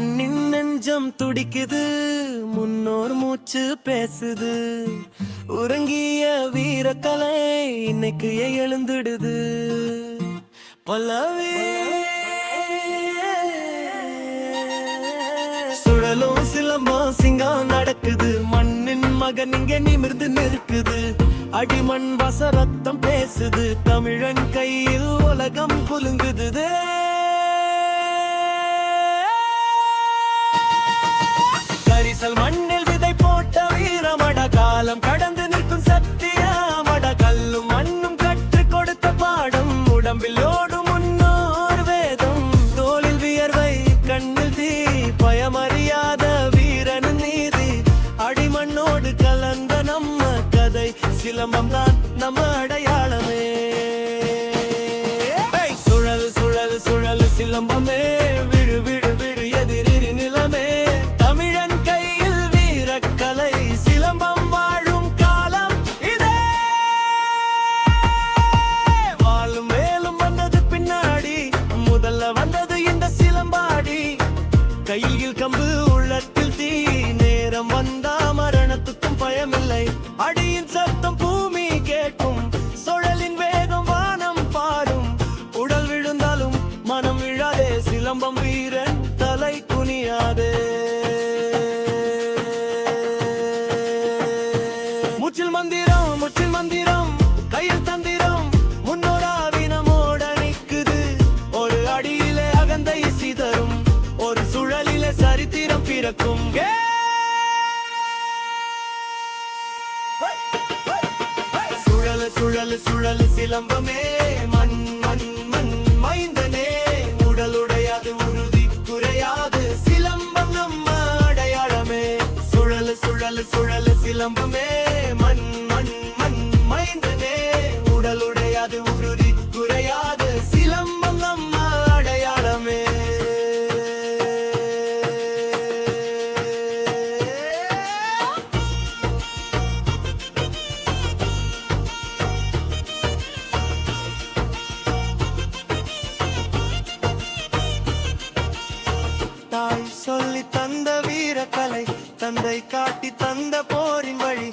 நெஞ்சம் துடிக்குது முன்னோர் மூச்சு பேசுது. உறங்கிய வீரக்கலை இன்னைக்கு எழுந்துடுது. பல்லவே சுழலும் சிலம்பம் சிங்கம் நடக்குது. மண்ணின் மகன் இங்க நிமிர்ந்து நிற்குது. அடிமண் வச ரத்தம் பேசுது. தமிழன் கையில் உலகம் குலுங்குது காலம் கடந்து நிற்கும் சத்தியா. வட கல்லும் மண்ணும் கற்றுக் கொடுத்த பாடம். உடம்பில் ஓடும் முன்னோர் வேதம். தோளில் வியர்வை கண்ணில் தீ. பயமறியாத வீரன் நீதி. அடிமண்ணோடு கலந்த நம்ம கதை. சிலம்பம் தான் நம்ம அடையாளமே. சுழல் சுழல் சுழல் சிலம்பமே. கையில் கம்பு உள்ள பிறக்கும் ஏ! சுழல சுழல சுழல சிலம்பமே. மண் மண் மண் மைந்தனே. உடலுடையாது உறுதி குறையாது சிலம்பம் நம்ம அடையாளமே. சுழல சுழல சுழல சிலம்பமே. மண் மண் மண் மைந்தனே. உடலுடையாது உறுதி சொல்லி தந்த வீரக்கலை தந்தை காட்டி தந்த போரின் வழி.